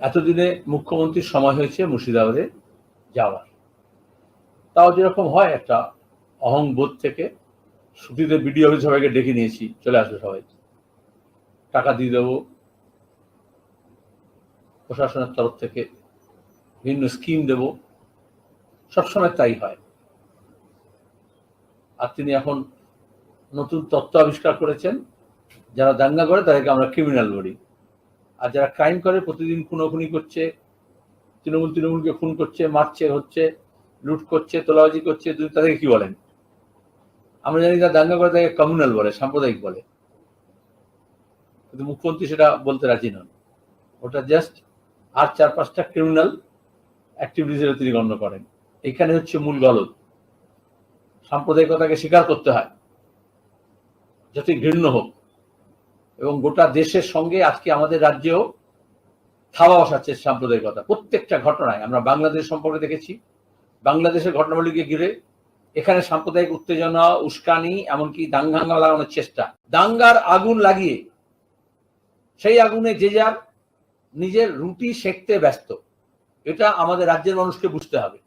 এতদিনে মুখ্যমন্ত্রীর সময় হয়েছে মুর্শিদাবাদে যাওয়ার। তাও যেরকম হয় একটা অহংবোধ থেকে ছুটিতে বিডিও অফিস সবাইকে ডেকে নিয়েছি, চলে আসবে সবাই। টাকা দিয়ে দেবো। প্রশাসনের তরফ থেকে বিভিন্ন স্কিম দেব। সবসময় তাই হয়। আর তিনি এখন নতুন তত্ত্ব আবিষ্কার করেছেন, যারা দাঙ্গা করে তাদেরকে আমরা ক্রিমিনাল বলি। আর যারা ক্রাইম করে, প্রতিদিন খুনোখুনি করছে, তৃণমূল তৃণমূলকে খুন করছে, মারছে, হচ্ছে, লুট করছে, তোলাবাজি করছে তাদেরকে কি বলেন? আমরা জানি যারা দাঙ্গা করে তাকে কমিউনাল বলে, সাম্প্রদায়িক বলে। কিন্তু মুখ্যমন্ত্রী সেটা বলতে রাজি নন। ওটা জাস্ট আর চার পাঁচটা ক্রিমিনাল অ্যাক্টিভিটিসের তিনি গণ্য করেন। এখানে হচ্ছে মূল গলদ। সাম্প্রদায়িকতাকে স্বীকার করতে হয়। যতই ঘৃণ্য হোক। এবং গোটা দেশের সঙ্গে আজকে আমাদের রাজ্যেও থাবা বসাচ্ছে সাম্প্রদায়িকতা প্রত্যেকটা ঘটনায় আমরা বাংলাদেশ সম্পর্কে দেখেছি। বাংলাদেশের ঘটনাবলীকে ঘিরে এখানে সাম্প্রদায়িক উত্তেজনা, উস্কানি, এমনকি দাঙ্গাঙ্গা লাগানোর চেষ্টা। দাঙ্গার আগুন লাগিয়ে সেই আগুনে যে যার নিজের রুটি সেকতে ব্যস্ত। এটা আমাদের রাজ্যের মানুষকে বুঝতে হবে।